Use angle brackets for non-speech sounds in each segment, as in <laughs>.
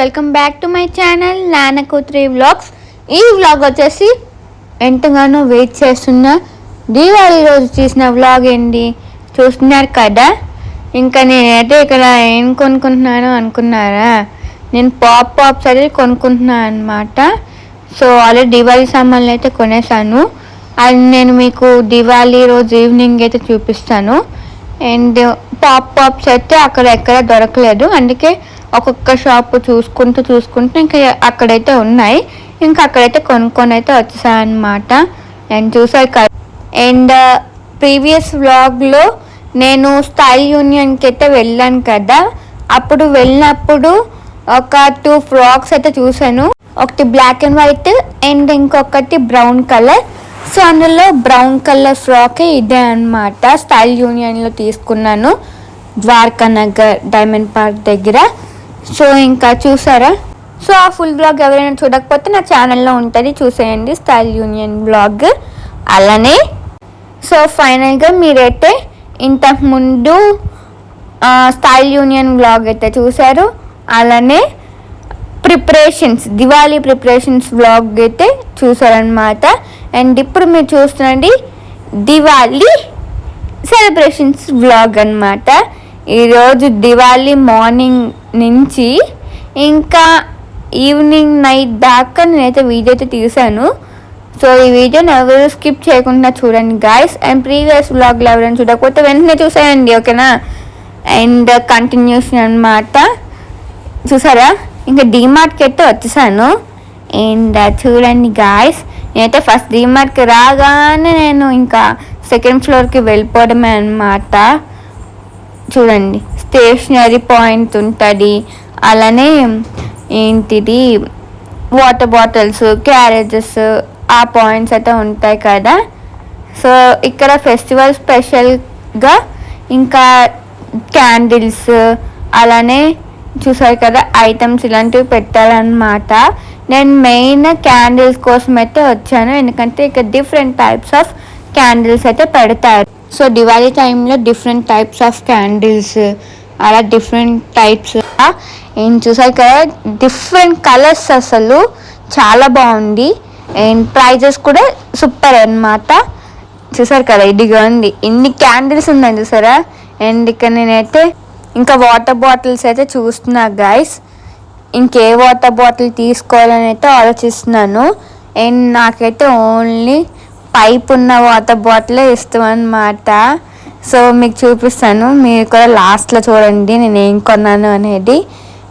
Welcome back to my channel నాన్న కూతురి vlogs ఈ వ్లాగ్ వచ్చేసి ఎంతగానో వెయిట్ చేస్తున్న. దీపావళి రోజు తీసిన వ్లాగ్ ఏంటి? చూస్తున్నారు కదా? ఇంకా నేనైతే ఇక్కడ ఏం కొనుక్కుంటున్నాను అనుకున్నారా? నేను పాప్ పాప్స్ అయితే కొనుక్కుంటున్నాను అనమాట సో ఆల్రెడీ దివాళీ సామాన్లు అయితే కొనేసాను. అది నేను మీకు దివాళీ రోజు ఈవినింగ్ అయితే చూపిస్తాను. అండ్ పాప్ పాప్స్ అయితే అక్కడ ఎక్కడ దొరకలేదు. అందుకే ఒక్కొక్క షాప్ చూసుకుంటూ చూసుకుంటూ ఇంకా అక్కడైతే ఉన్నాయి. ఇంకా అక్కడైతే కొనుక్కొని అయితే వచ్చేసానమాట అండ్ చూసారు కదా. అండ్ ప్రీవియస్ వ్లాగ్లో నేను స్టైల్ యూనియన్కి అయితే వెళ్ళాను కదా. అప్పుడు వెళ్ళినప్పుడు ఒక టూ ఫ్రాక్స్ అయితే చూసాను ఒకటి బ్లాక్ అండ్ వైట్ అండ్ ఇంకొకటి బ్రౌన్ కలర్ సో అందులో బ్రౌన్ కలర్ ఫ్రాకే ఇదే అనమాట స్టైల్ యూనియన్లో తీసుకున్నాను. ద్వారకా నగర్ డైమండ్ పార్క్ దగ్గర. సో ఇంకా చూసారా? సో ఆ ఫుల్ బ్లాగ్ ఎవరైనా చూడకపోతే నా ఛానల్లో ఉంటుంది. చూసేయండి స్టైల్ యూనియన్ బ్లాగ్. అలానే సో ఫైనల్గా మీరైతే ఇంతకుముందు స్టైల్ యూనియన్ బ్లాగ్ అయితే చూశారు అలానే ప్రిపరేషన్స్ దివాళీ ప్రిపరేషన్స్ బ్లాగ్ అయితే చూసారనమాట అండ్ ఇప్పుడు మీరు చూస్తున్నది దివాళీ సెలబ్రేషన్స్ వ్లాగ్ అనమాట ఈరోజు దివాళీ మార్నింగ్ నుంచి ఇంకా ఈవినింగ్ నైట్ దాకా నేనైతే వీడియో అయితే తీసాను సో ఈ వీడియోని ఎవరు స్కిప్ చేయకుండా చూడండి గాయస్ అండ్ ప్రీవియస్ వ్లాగ్లో ఎవరైనా చూడకపోతే వెంటనే చూసేయండి ఓకేనా అండ్ కంటిన్యూషన్ అనమాట చూసారా? ఇంకా డీమార్ట్కి అయితే వచ్చేసాను. అండ్ చూడండి గాయస్ నేనైతే ఫస్ట్ డీమార్ట్కి రాగానే నేను ఇంకా సెకండ్ ఫ్లోర్కి వెళ్ళిపోవడమే అనమాట చూడండి స్టేషనరీ పాయింట్ ఉంటుంది. అలానే ఏంటిది వాటర్ బాటిల్స్ క్యారేజెస్ ఆ పాయింట్స్ అయితే ఉంటాయి కదా. సో ఇక్కడ ఫెస్టివల్ స్పెషల్గా ఇంకా క్యాండిల్స్ అలానే చూసారు కదా ఐటమ్స్ ఇలాంటివి పెట్టాలన్నమాట నేను మెయిన్ క్యాండిల్స్ కోసం అయితే వచ్చాను. ఎందుకంటే ఇక్కడ డిఫరెంట్ టైప్స్ ఆఫ్ క్యాండిల్స్ అయితే పెడతారు. సో దివాళీ టైంలో డిఫరెంట్ టైప్స్ ఆఫ్ క్యాండిల్స్ అలా డిఫరెంట్ టైప్స్ ఏం చూసారు కదా? డిఫరెంట్ కలర్స్ అసలు చాలా బాగుంది. అండ్ ప్రైజెస్ కూడా సూపర్ అనమాట చూసారు కదా? ఇదిగా ఉంది ఇన్ని క్యాండిల్స్ ఉన్నాయి చూసారా? అండ్ ఇక్కడ నేనైతే ఇంకా వాటర్ బాటిల్స్ అయితే చూస్తున్నా గైస్ ఇంకే వాటర్ బాటిల్ తీసుకోవాలని అయితే ఆలోచిస్తున్నాను. అండ్ నాకైతే ఓన్లీ పైప్ ఉన్న వాటర్ బాటిలే ఇష్టం సో మీకు చూపిస్తాను. మీరు కూడా లాస్ట్లో చూడండి. నేను ఏం కొన్నాను అనేది.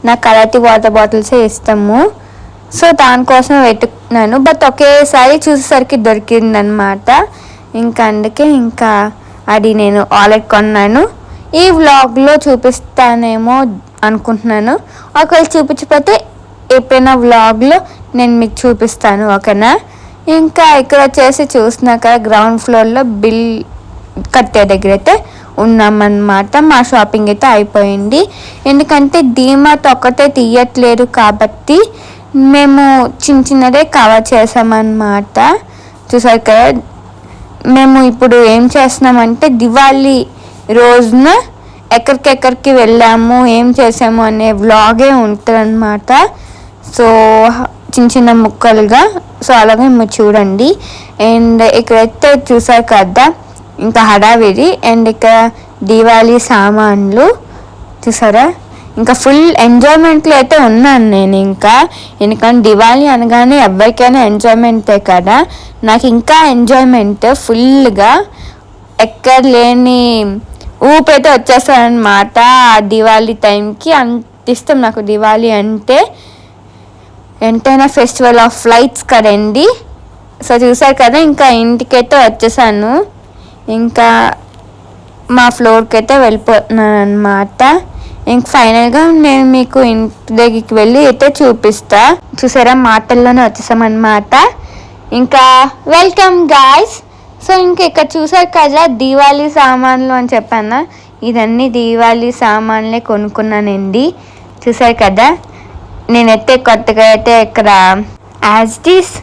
నాకు కలర్టీ వాటర్ బాటిల్సే ఇస్తాము సో దానికోసం వెతుకున్నాను బట్ ఒకేసారి చూసేసరికి దొరికిందనమాట ఇంకా అందుకే ఇంకా అది నేను ఆల్రెడీ కొన్నాను. ఈ వ్లాగ్లో చూపిస్తానేమో అనుకుంటున్నాను. ఒకవేళ చూపించకపోతే ఎప్పుడైనా వ్లాగ్లో నేను మీకు చూపిస్తాను ఓకేనా? ఇంకా ఇక్కడ వచ్చేసి చూసినా కదా గ్రౌండ్ ఫ్లోర్లో బిల్ కట్టే దగ్గర అయితే ఉన్నామన్నమాట. మా షాపింగ్ అయితే అయిపోయింది. ఎందుకంటే డీమార్ట్ ఒకటే తీయట్లేదు కాబట్టి మేము చిన్న చిన్నదే కవర్ చేసామన్నమాట. చూసారు కదా మేము ఇప్పుడు ఏం చేస్తున్నామంటే దివాళీ రోజున ఎక్కడికెక్కడికి వెళ్ళాము ఏం చేసాము అనే వ్లాగే ఉంటుందన్నమాట. సో చిన్న చిన్న ముక్కలుగా. సో అలాగే మీరు చూడండి. అండ్ ఇక్కడైతే చూసారు కదా ఇంకా హడావిడి. అండ్ ఇక్కడ దివాళీ సామాన్లు చూసారా? ఇంకా ఫుల్ ఎంజాయ్మెంట్లో అయితే ఉన్నాను నేను ఇంకా. ఎందుకంటే దివాళీ అనగానే ఎవరికైనా ఎంజాయ్మెంటే కదా. నాకు ఇంకా ఎంజాయ్మెంట్ ఫుల్గా ఎక్కడ లేని ఊపైతే వచ్చేస్తానమాట ఆ దివాళీ టైంకి. అంత ఇష్టం నాకు దివాళీ అంటే. ఎంతైనా ఫెస్టివల్ ఆఫ్ లైట్స్ కదండి. సో చూసారు కదా ఇంకా ఇంటికైతే వచ్చేసాను. ఇంకా మా ఫ్లోర్కి అయితే వెళ్ళిపోతున్నాను అనమాట ఇంక ఫైనల్గా నేను మీకు ఇంటి దగ్గరికి వెళ్ళి అయితే చూపిస్తా. చూసారా మాటల్లోనే వచ్చేసామన్నమాట. ఇంకా వెల్కమ్ గాయస్. సో ఇంక ఇక్కడ చూసారు కదా దీవాళీ సామాన్లు అని చెప్పాను ఇదన్నీ దీవాళీ సామాన్లే కొనుక్కున్నానండి. చూసారు కదా నేనైతే కొత్తగా అయితే ఇక్కడ యాజ్టీస్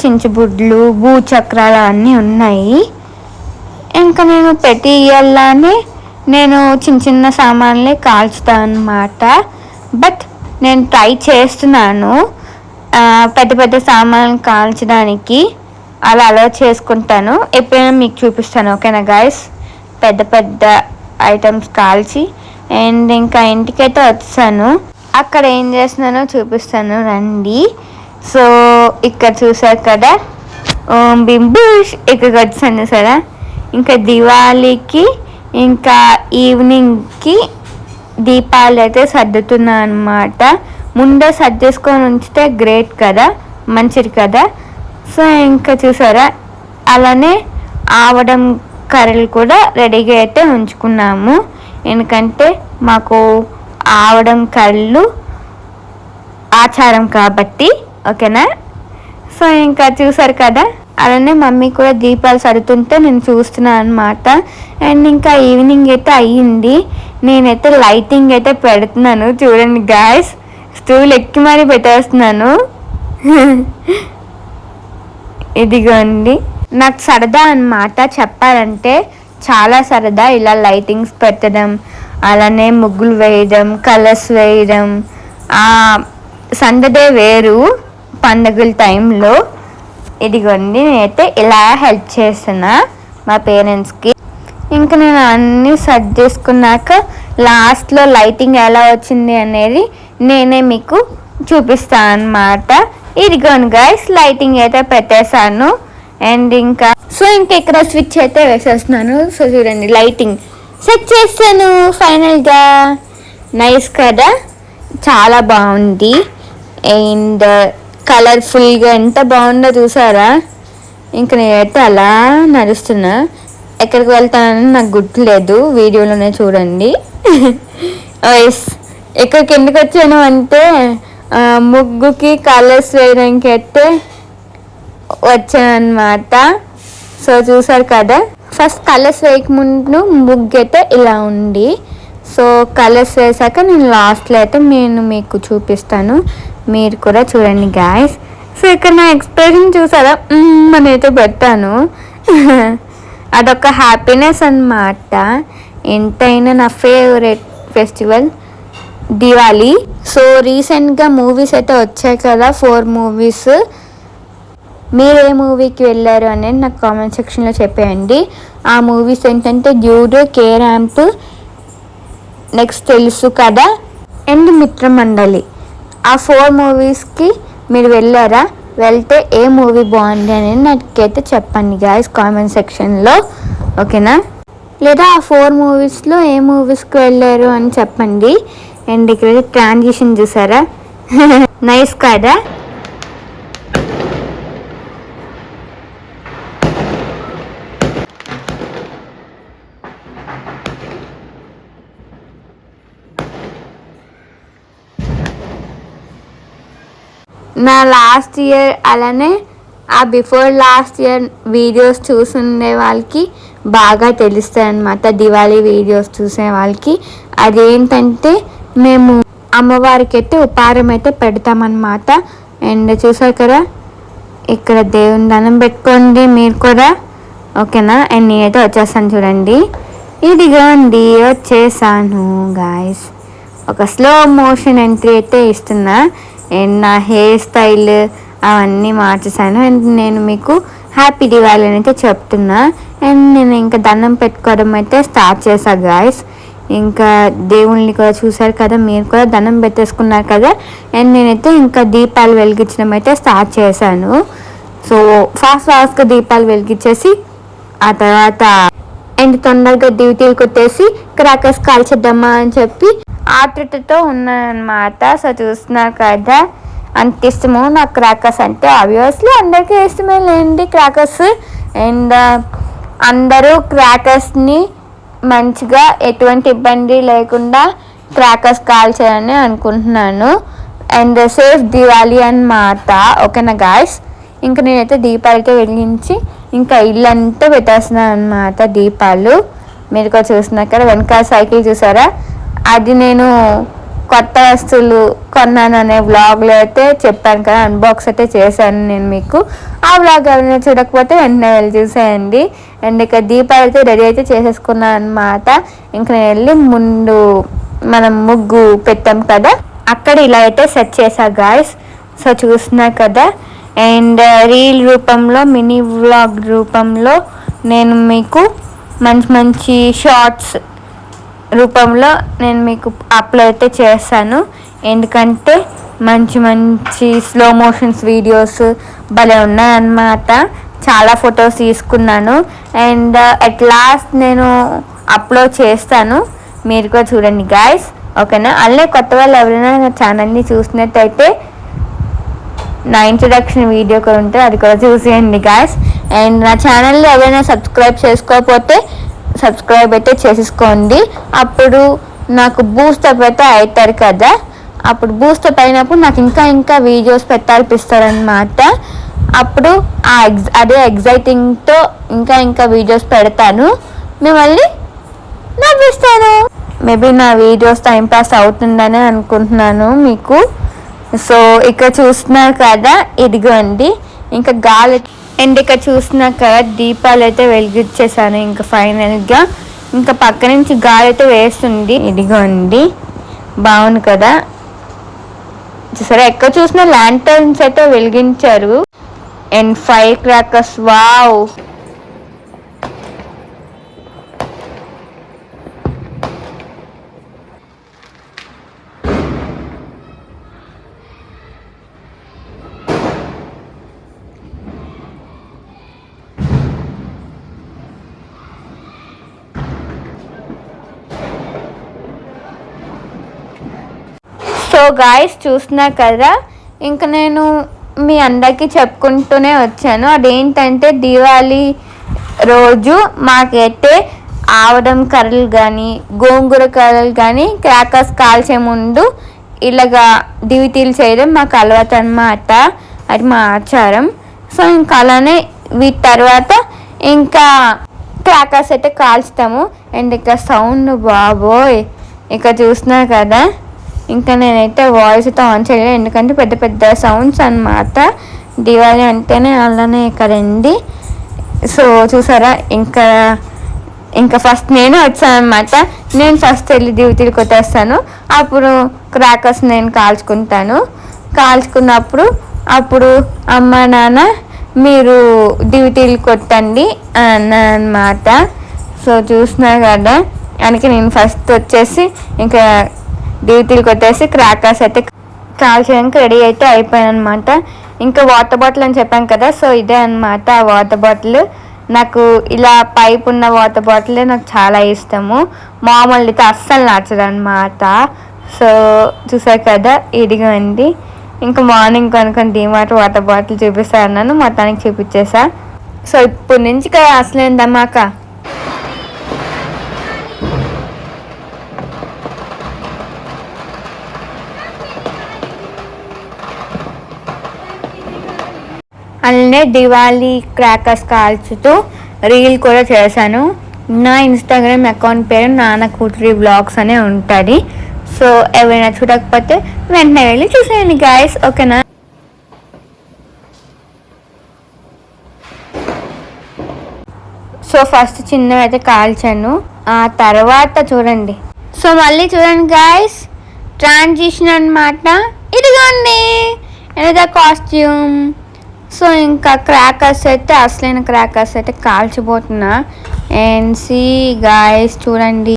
చించబుడ్లు భూచక్రాలు అన్నీ ఉన్నాయి. ఇంకా నేను ప్రతి ఇయర్లానే నేను చిన్న చిన్న సామాన్లే కాల్చుతాను అనమాట బట్ నేను ట్రై చేస్తున్నాను పెద్ద పెద్ద సామాన్లు కాల్చడానికి. అలా అలా చేసుకుంటాను. ఎప్పుడైనా మీకు చూపిస్తాను ఓకేనా గాయస్ పెద్ద పెద్ద ఐటమ్స్ కాల్చి అండ్ ఇంకా ఇంటికైతే వచ్చాను. అక్కడ ఏం చేస్తున్నానో చూపిస్తాను రండి. సో ఇక్కడ చూసారు కదా? ఓం బింబుష్ ఇక్కడికి వచ్చాను సరే? ఇంకా దివాళీకి ఇంకా ఈవినింగ్కి దీపాలు అయితే సర్దుతున్నా అనమాట ముందే సర్దేసుకొని ఉంచితే గ్రేట్ కదా? మంచిది కదా? సో ఇంకా చూసారా? అలానే ఆవడం కర్రలు కూడా రెడీగా అయితే ఉంచుకున్నాము. ఎందుకంటే మాకు ఆవడం కర్రీలు ఆచారం కాబట్టి ఓకేనా? సో ఇంకా చూసారు కదా? అలానే మమ్మీ కూడా దీపాలు సరుతుంటే నేను చూస్తున్నాను అనమాట అండ్ ఇంకా ఈవినింగ్ అయితే అయ్యింది. నేనైతే లైటింగ్ అయితే పెడుతున్నాను. చూడండి గాయస్ స్టూల్ ఎక్కి మరీ పెట్టేస్తున్నాను. <laughs> ఇదిగోండి. నాకు సరదా అన్నమాట చెప్పాలంటే. చాలా సరదా ఇలా లైటింగ్స్ పెట్టడం అలానే ముగ్గులు వేయడం కలర్స్ వేయడం. ఆ సందడే వేరు పండగల టైంలో. ఇదిగోండి నేనైతే ఇలా హెల్ప్ చేసిన మా పేరెంట్స్కి. ఇంకా నేను అన్నీ సెట్ చేసుకున్నాక లాస్ట్లో లైటింగ్ ఎలా వచ్చింది అనేది నేనే మీకు చూపిస్తాను అన్నమాట. ఇదిగోండి గైస్ లైటింగ్ అయితే పెట్టేశాను. అండ్ ఇంకా సో ఇంకా ఇక్కడ స్విచ్ అయితే వేసేస్తున్నాను. సో చూడండి లైటింగ్ సెట్ చేస్తాను ఫైనల్గా నైస్ కదా? చాలా బాగుంది. అండ్ కలర్ఫుల్గా uh, ఎంత బాగుందో చూసారా? ఇంక నేనైతే అలా నడుస్తున్నా. ఎక్కడికి వెళ్తానని నాకు గుర్తులేదు. వీడియోలోనే చూడండి. <laughs> ఎక్కడికి ఎందుకు వచ్చాను అంటే ముగ్గుకి కలర్స్ వేయడానికి అయితే వచ్చానమాట సో చూసారు కదా? ఫస్ట్ కలర్స్ వేయకముందు ముగ్గు అయితే ఇలా ఉంది. సో కలర్స్ వేసాక నేను లాస్ట్లో అయితే నేను మీకు చూపిస్తాను. మీరు కూడా చూడండి గాయస్ సో ఇక్కడ నా ఎక్స్ప్రెషన్ చూసారా? మ్మ్ అయితే పెట్టాను. <laughs> అదొక హ్యాపీనెస్ అన్నమాట. ఎంతైనా నా ఫేవరెట్ ఫెస్టివల్ దివాళీ. సో రీసెంట్గా మూవీస్ అయితే వచ్చాయి కదా ఫోర్ మూవీస్. మీరు ఏ మూవీకి వెళ్ళారు అనేది నాకు కామెంట్ సెక్షన్లో చెప్పేయండి. ఆ మూవీస్ ఏంటంటే డ్యూడ్ కే ర్యాంప్ నెక్స్ట్ తెలుసు కదా అండ్ మిత్రమండలి. ఆ ఫోర్ మూవీస్కి మీరు వెళ్ళారా? వెళ్తే ఏ మూవీ బాగుంది అనేది నాకైతే చెప్పండి గాయస్ కామెంట్ సెక్షన్లో. ఓకేనా? లేదా ఆ ఫోర్ మూవీస్లో ఏ మూవీస్కి వెళ్ళారు అని చెప్పండి. అండ్ ఇక్కడ ట్రాన్సిషన్ చూసారా? <laughs> నైస్ కదా? నా లాస్ట్ ఇయర్ అలానే ఆ బిఫోర్ లాస్ట్ ఇయర్ వీడియోస్ చూసుండే వాళ్ళకి బాగా తెలుస్తాయి అనమాట దివాళీ వీడియోస్ చూసే వాళ్ళకి. అదేంటంటే మేము అమ్మవారికి అయితే ఉపారం అయితే పెడతామన్నమాట. అండ్ చూసారు కదా ఇక్కడ దేవుని దండం పెట్టుకోండి మీరు కూడా. ఓకేనా? అండ్ నేనైతే వచ్చేస్తాను చూడండి. ఇదిగోండి వచ్చేసాను గాయస్ ఒక స్లో మోషన్ ఎంట్రీ అయితే ఇస్తున్నా. అండ్ నా హెయిర్ స్టైల్ అవన్నీ మార్చేసాను అండ్ నేను మీకు హ్యాపీ దివాళీ అని అయితే చెప్తున్నా. అండ్ నేను ఇంకా దండం పెట్టుకోవడం అయితే స్టార్ట్ చేశాను గాయస్ ఇంకా దేవుణ్ణి కూడా చూశారు కదా మీరు కూడా దండం పెట్టేసుకున్నారు కదా. అండ్ నేనైతే ఇంకా దీపాలు వెలిగించడం అయితే స్టార్ట్ చేశాను. సో ఫాస్ట్ ఫాస్ట్గా దీపాలు వెలిగించేసి ఆ తర్వాత అండ్ తొందరగా డ్యూటీలు కొట్టేసి క్రాకర్స్ కాల్చేద్దామా అని చెప్పి ఆతృతతో ఉన్నానమాట సో చూస్తున్నారు కదా అంత ఇష్టము నాకు క్రాకర్స్ అంటే. ఆబ్వియస్లీ అందరికీ ఇష్టమే లేండి క్రాకర్స్. అండ్ అందరూ క్రాకర్స్ని మంచిగా ఎటువంటి ఇబ్బంది లేకుండా క్రాకర్స్ కాల్చాలని అనుకుంటున్నాను. అండ్ సేఫ్ దివాళీ మాత ఓకేనా గాయస్ ఇంకా నేనైతే దీపాలకే వెలిగించి ఇంకా ఇల్లంతా పెట్టేస్తున్నాను అనమాట దీపాలు. మీరు కూడా చూస్తున్నారు కదా వెనకాల సైకిల్ చూసారా? అది నేను కొత్త వస్తువులు కొన్నాను అనే వ్లాగ్లో అయితే చెప్పాను కదా అన్బాక్స్ అయితే చేశాను నేను మీకు. ఆ వ్లాగ్ ఎవరైనా చూడకపోతే వెంటనే వెళ్ళి చూసేయండి. అండ్ ఇక దీపాలు అయితే రెడీ అయితే చేసేసుకున్నాను అనమాట ఇంకా నేను వెళ్ళి ముందు మనం ముగ్గు పెట్టాం కదా అక్కడ ఇలా అయితే సెట్ చేశా గాయస్ సో చూస్తున్నారు కదా అండ్ రీల్ రూపంలో మినీ వ్లాగ్ రూపంలో నేను మీకు మంచి మంచి షార్ట్స్ రూపంలో నేను మీకు అప్లోడ్ అయితే చేస్తాను. ఎందుకంటే మంచి మంచి స్లో మోషన్స్ వీడియోస్ భలే ఉన్నాయన్నమాట. చాలా ఫొటోస్ తీసుకున్నాను. అండ్ అట్ లాస్ట్ నేను అప్లోడ్ చేస్తాను. మీరు కూడా చూడండి గాయస్ ఓకేనా అలానే కొత్త వాళ్ళు ఎవరైనా నా ఛానల్ని చూసినట్టయితే నా ఇంట్రొడక్షన్ వీడియో కూడా ఉంటే అది కూడా చూసేయండి గాయస్ అండ్ నా ఛానల్లో ఎవరైనా సబ్స్క్రైబ్ చేసుకోకపోతే సబ్స్క్రైబ్ అయితే చేసేసుకోండి. అప్పుడు నాకు బూస్టప్ అయితే అవుతారు కదా. అప్పుడు బూస్టప్ అయినప్పుడు నాకు ఇంకా ఇంకా వీడియోస్ పెట్టాలనిపిస్తారనమాట అప్పుడు ఆ ఎగ్జ్ అదే ఎగ్జైటింగ్తో ఇంకా ఇంకా వీడియోస్ పెడతాను. మిమ్మల్ని నవ్విస్తాను. మేబీ నా వీడియోస్ టైం పాస్ అవుతుందని అనుకుంటున్నాను మీకు. సో ఇక్కడ చూస్తున్నారు కదా ఇదిగోండి. ఇంకా గాలి అండ్ ఇక్కడ చూస్తున్నారు కదా దీపాలు అయితే వెలిగించేసాను ఇంకా ఫైనల్గా ఇంకా పక్క నుంచి గాలి అయితే వేస్తుంది. ఇదిగోండి. బాగుంది కదా. చూసారా ఎక్కడ చూసినా ల్యాంటర్న్స్ అయితే వెలిగించారు. And fire crackers wow guys చూస్తున్నా కదా? ఇంకా నేను మీ అందరికీ చెప్పుకుంటూనే వచ్చాను. అదేంటంటే దివాళీ రోజు మాకైతే ఆవడం కర్రలు కానీ గోంగూర కర్రలు కానీ క్రాకర్స్ కాల్చే ముందు ఇలాగా దివితీలు చేయడం మాకు అలవాటు అనమాట అది మా ఆచారం. సో ఇంకా అలానే వీటి తర్వాత ఇంకా క్రాకర్స్ అయితే కాల్చుతాము. అండ్ ఇక సౌండ్ బాబోయ్! ఇక చూసినా కదా? ఇంకా నేనైతే వాయిస్ అయితే ఆన్ చేయలేదు. ఎందుకంటే పెద్ద పెద్ద సౌండ్స్ అనమాట దివాళి అంటేనే అలానే కదండి సో చూసారా? ఇంకా ఇంకా ఫస్ట్ నేను వచ్చాను అనమాట నేను ఫస్ట్ వెళ్ళి డ్యూటీలు కొట్టేస్తాను. అప్పుడు క్రాకర్స్ నేను కాల్చుకుంటాను. కాల్చుకున్నప్పుడు అప్పుడు అమ్మ నాన్న మీరు డ్యూటీలు కొట్టండి అన్నమాట. సో చూసినా కదా? అందుకే నేను ఫస్ట్ వచ్చేసి ఇంకా డ్యూటీలు కొట్టేసి క్రాకర్స్ అయితే కాల్చడానికి రెడీ అయితే అయిపోయాను అనమాట ఇంకా వాటర్ బాటిల్ అని చెప్పాను కదా సో ఇదే అనమాట ఆ వాటర్ బాటిల్ నాకు ఇలా పైప్ ఉన్న వాటర్ బాటిలే నాకు చాలా ఇష్టము. మామూలు అయితే అస్సలు నచ్చదు అనమాట సో చూసారు కదా ఇదిగోండి. ఇంకా మార్నింగ్ కొనుక్కొని డిమార్ట్ వాటర్ బాటిల్ చూపిస్తా అన్నాను మొత్తానికి చూపించేసా. సో ఇప్పటి నుంచి కదా అసలేందమ్మాక అలానే దివాళీ క్రాకర్స్ కాల్చుతూ రీల్ కూడా చేశాను. నా ఇన్స్టాగ్రామ్ అకౌంట్ పేరు నాన్న కూతురి బ్లాగ్స్ అనే ఉంటుంది. సో ఎవరైనా చూడకపోతే వెంటనే వెళ్ళి చూసేయండి గాయస్ ఓకేనా? సో ఫస్ట్ చిన్నవి అయితే కాల్చాను. ఆ తర్వాత చూడండి. సో మళ్ళీ చూడండి గాయస్ ట్రాన్సిషన్ అనమాట ఇదిగోండి. ఎంత కాస్ట్యూమ్ సో ఇంకా క్రాకర్స్ అయితే అసలైన క్రాకర్స్ అయితే కాల్చిపోతున్నా. అండ్ సి గాయస్ చూడండి.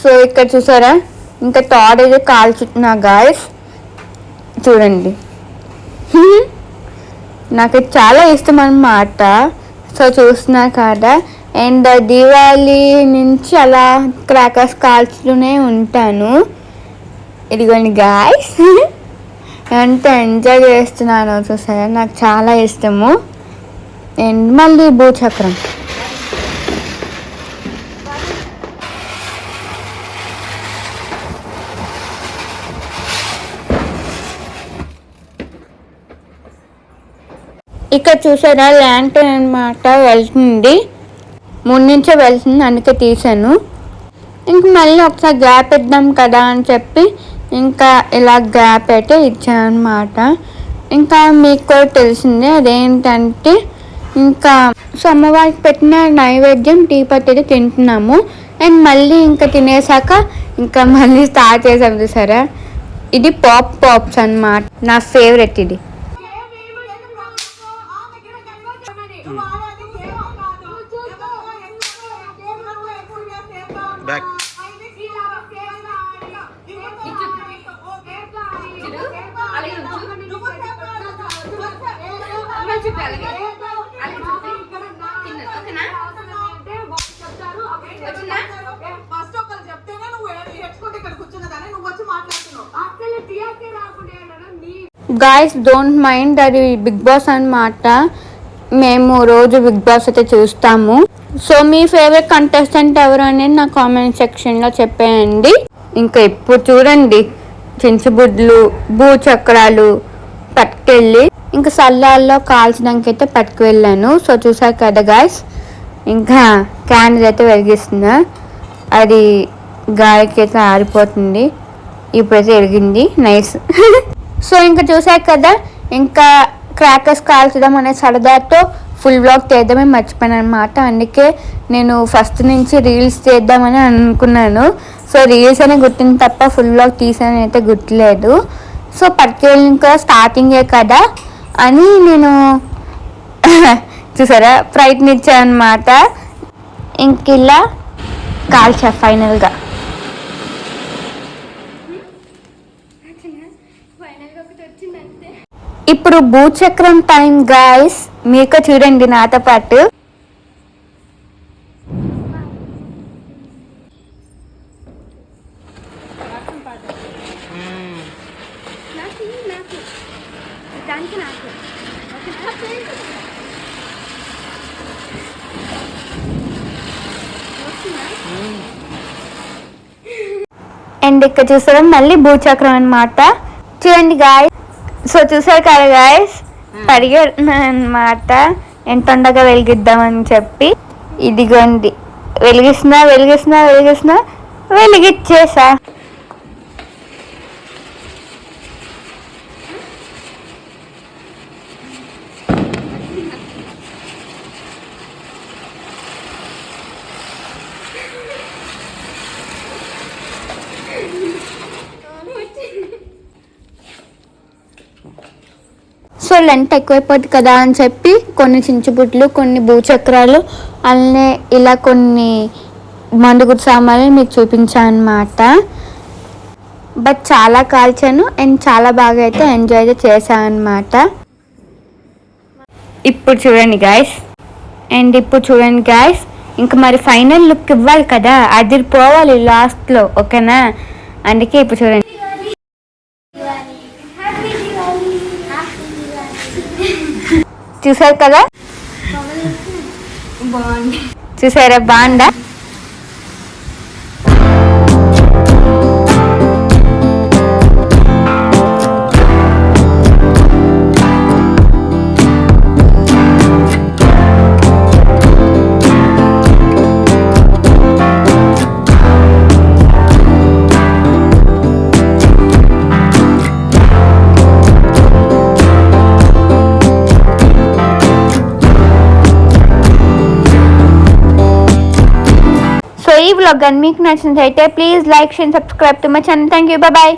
సో ఇక్కడ చూసారా? ఇంకా థాడ్ అయితే కాల్చుతున్నా గాయస్ చూడండి. <laughs> నాకు ఇది చాలా ఇష్టం అన్నమాట. సో చూస్తున్నా కదా. అండ్ దివాళీ నుంచి అలా క్రాకర్స్ కాల్చుతూనే ఉంటాను. ఇదిగోండి గాయస్ <laughs> ఎంత ఎంజాయ్ చేస్తున్నానో చూసారా? నాకు చాలా ఇష్టము. అండ్ మళ్ళీ భూచక్రం. ఇక్కడ చూసారా ల్యాండ్ అనమాట వెళ్తుంది. ముందుంచే వెళ్తుంది అందుకే తీసాను. ఇంక మళ్ళీ ఒకసారి గ్యాప్ ఇద్దాం కదా అని చెప్పి ఇంకా ఇలా గ్యాప్ అయితే ఇచ్చానమాట ఇంకా మీకు కూడా తెలిసిందే అదేంటంటే ఇంకా సో అమ్మవారికి పెట్టిన నైవేద్యం టీ అయితే తింటున్నాము. అండ్ మళ్ళీ ఇంకా తినేసాక ఇంకా మళ్ళీ స్టార్ట్ చేసాం చూసారా? ఇది పాప్ పాప్స్ అన్నమాట. నా ఫేవరెట్ ఇది. బ్యాక్ ఫస్ట్ ఒకరు చెప్తేనే నువ్వు నేర్చుకుంటే ఇక్కడ కూర్చున్నదాన్ని నువ్వు వచ్చి మాట్లాడుతున్నావు. అసలు టీఆర్కే రాకుండా నీ గాయస్ డోంట్ మైండ్ అది బిగ్ బాస్ అన్నమాట. మేము రోజు బిగ్ బాస్ అయితే చూస్తాము. సో మీ ఫేవరెట్ కంటెస్టెంట్ ఎవరు అనేది నా కామెంట్ సెక్షన్లో చెప్పేయండి. ఇంకా ఇప్పుడు చూడండి. చించుబుడ్లు భూచక్రాలు పట్టుకెళ్ళి. ఇంకా సల్లాల్లో కాల్చడానికైతే పట్టుకు వెళ్ళాను సో చూసారు కదా గాయస్ ఇంకా క్యాండిల్ అయితే వెలిగిస్తున్నా అది గాయకి అయితే ఆరిపోతుంది. ఇప్పుడైతే వెలిగింది. నైస్ <laughs> సో ఇంకా చూసారు కదా ఇంకా క్రాకర్స్ కాల్చడం అనే సరదాతో ఫుల్ బ్లాగ్ చేద్దామని మర్చిపోయాను అనమాట అందుకే నేను ఫస్ట్ నుంచి రీల్స్ చేద్దామని అనుకున్నాను. సో రీల్స్ అనే గుర్తుంది తప్ప ఫుల్ బ్లాగ్ తీసానైతే అయితే గుర్తులేదు. సో పట్టుకెళ్ళి ఇంకా స్టార్టింగే కదా అని నేను <laughs> చూసారా? ప్రయత్నించాను అనమాట ఇంక ఇలా కాల్చా ఫైనల్గా. ఇప్పుడు భూచక్రం టైం గాయస్ మీకు చూడండి నాతో పాటు. అండ్ ఇక్కడ చూసారా మళ్ళీ భూచక్రం అన్నమాట. చూడండి గాయస్ సో చూసారు కదా గాయస్ అడిగానమాట ఎంత ఉండగా వెలిగిద్దామని చెప్పి. ఇదిగోండి. వెలిగిస్తున్నా వెలిగిస్తున్నా వెలిగిస్తున్నా. వెలిగిచ్చేసా సో లెంత్ ఎక్కువైపోద్ది కదా అని చెప్పి కొన్ని చించుబుట్లు కొన్ని భూచక్రాలు అలానే ఇలా కొన్ని మందుగుడు సామాన్లు మీకు చూపించాను అనమాట బట్ చాలా కాల్చాను అండ్ చాలా బాగా అయితే ఎంజాయ్ అయితే చేశాను అనమాట ఇప్పుడు చూడండి గాయస్ అండ్ ఇప్పుడు చూడండి గాయస్ ఇంకా మరి ఫైనల్ లుక్ ఇవ్వాలి కదా. అదిరిపోవాలి లాస్ట్లో ఓకేనా అందుకే ఇప్పుడు చూడండి. చూసారు కదా? చూసారా? బాగుందా? వ్లాగ్ కానీ మీకు నచ్చినట్లయితే please like share subscribe to my channel thank you bye